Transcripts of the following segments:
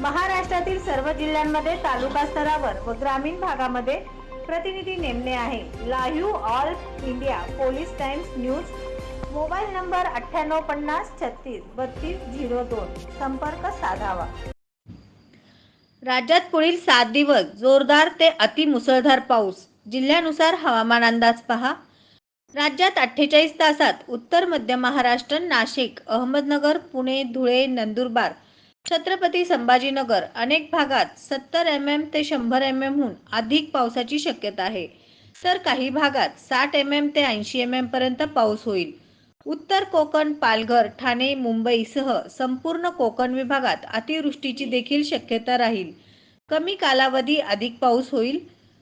महाराष्ट्रातील सर्व जिल्ह्यांमध्ये तालुका स्तरावर व ग्रामीण भागामध्ये प्रतिनिधी नेमणे आहे. Live all India police times news. Mobile number अठ्ठ्याण्णव पन्नास छत्तीस बत्तीस झिरो दोन. संपर्क साधावा. राज्यात पुढील सात दिवस जोरदार ते अतिमुसळधार पाऊस. जिल्ह्यानुसार हवामान अंदाज पहा. राज्यात अठ्ठेचाळीस तासात उत्तर मध्य महाराष्ट्र नाशिक अहमदनगर पुणे धुळे नंदुरबार छत्रपती संभाजीनगर अनेक भागात सत्तर एम एम ते शंभर एम एमहून अधिक पावसाची शक्यता आहे. तर काही भागात साठ एम एम ते ऐंशी एम एम पर्यंत पाऊस होईल. उत्तर कोकण पालघर ठाणे मुंबईसह संपूर्ण कोकण विभागात अतिवृष्टीची देखील शक्यता राहील. कमी कालावधी अधिक पाऊस होईल.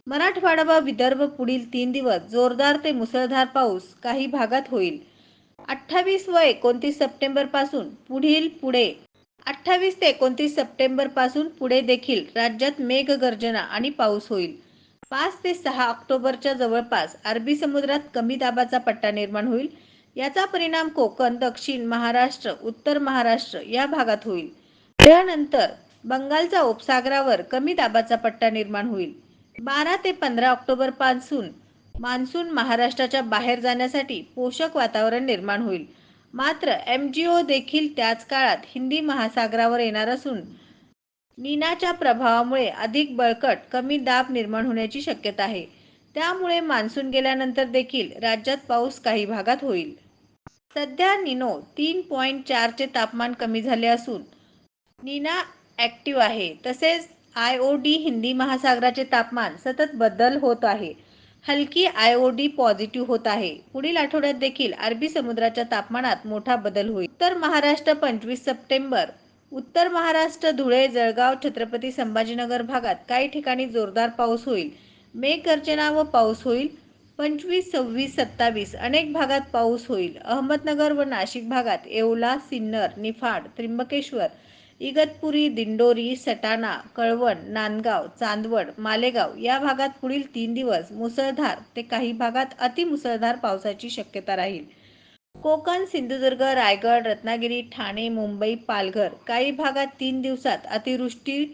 मराठवाडा व विदर्भ पुढील तीन दिवस जोरदार ते मुसळधार पाऊस काही भागात होईल. अठ्ठावीस व एकोणतीस सप्टेंबरपासून पुढील पुढे अठ्ठावीस ते एकोणतीस सप्टेंबरपासून पुढे देखील राज्यात मेघगर्जना आणि पाऊस होईल. पाच ते सहा ऑक्टोबरच्या जवळपास अरबी समुद्रात कमी दाबाचा पट्टा निर्माण होईल. याचा परिणाम कोकण दक्षिण महाराष्ट्र उत्तर महाराष्ट्र या भागात होईल. त्यानंतर बंगालचा उपसागरावर कमी दाबाचा पट्टा निर्माण होईल. बारा ते पंधरा ऑक्टोबरपासून मान्सून महाराष्ट्राच्या बाहेर जाण्यासाठी पोषक वातावरण निर्माण होईल. मात्र एम जी ओ देखील त्याच काळात हिंदी महासागरावर येणार असून नीनाच्या प्रभावामुळे अधिक बळकट कमी दाब निर्माण होण्याची शक्यता आहे. त्यामुळे मान्सून गेल्यानंतर देखील राज्यात पाऊस काही भागात होईल. सध्या निनो तीन पॉईंट चारचे तापमान कमी झाले असून नीना ॲक्टिव्ह आहे. तसेच आय ओ डी हिंदी महासागराचे तापमान सतत बदल होत आहे. हलकी आय ओ डी पॉझिटिव्ह होत आहे. पुढील आठवड्यात देखील अरबी समुद्राच्या तापमानात मोठा बदल होईल. तर महाराष्ट्र पंचवीस सप्टेंबर. उत्तर महाराष्ट्र धुळे जळगाव छत्रपती संभाजीनगर भागात काही ठिकाणी जोरदार पाऊस होईल. मेघगर्जना व पाऊस होईल. पंचवीस सव्वीस सत्तावीस अनेक भागात पाऊस होईल. अहमदनगर व नाशिक भागात येवला सिन्नर निफाड त्र्यंबकेश्वर इगतपुरी दिंडोरी सटाणा कळवण नांदगाव चांदवड मालेगाव या भागात पुढील तीन दिवस मुसळधार ते काही भागात अतिमुसळधार पावसाची शक्यता राहील. कोकण सिंधुदुर्ग रायगड रत्नागिरी ठाणे मुंबई पालघर काही भागात तीन दिवसात अतिवृष्टी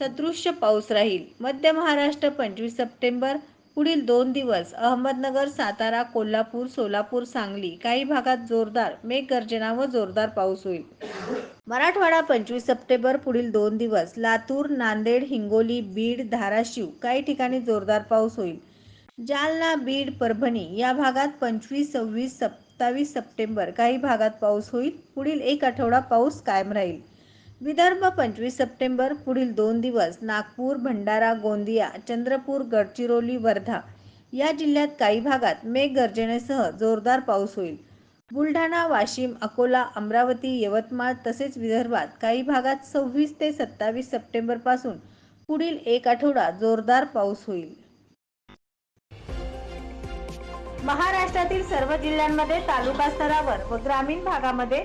सदृश्य पाऊस राहील. मध्य महाराष्ट्र पंचवीस सप्टेंबर पुढील दोन दिवस अहमदनगर सातारा कोल्हापूर सोलापूर सांगली काही भागात जोरदार मेघगर्जना व जोरदार पाऊस होईल. मराठवाडा पंचवीस सप्टेंबर पुढील दोन दिवस लातूर नांदेड हिंगोली बीड धाराशिव काही ठिकाणी जोरदार पाऊस होईल. जालना बीड परभणी या भागात पंचवीस सव्वीस सत्तावीस सप्टेंबर काही भागात पाऊस होईल. पुढील एक आठवडा पाऊस कायम राहील. विदर्भ पंचवीस सप्टेंबर पुढील दोन दिवस नागपूर भंडारा गोंदिया चंद्रपूर गडचिरोली वर्धा या जिल्ह्यात काही भागात मेघगर्जनेसह जोरदार पाऊस होईल. बुलढाणा वाशिम अकोला अमरावती यवतमाळ तसेच विदर्भात काही भागात सव्वीस ते सत्तावीस सप्टेंबरपासून पुढील एक आठवडा जोरदार पाऊस होईल. महाराष्ट्रातील सर्व जिल्ह्यांमध्ये तालुका स्तरावर व ग्रामीण भागामध्ये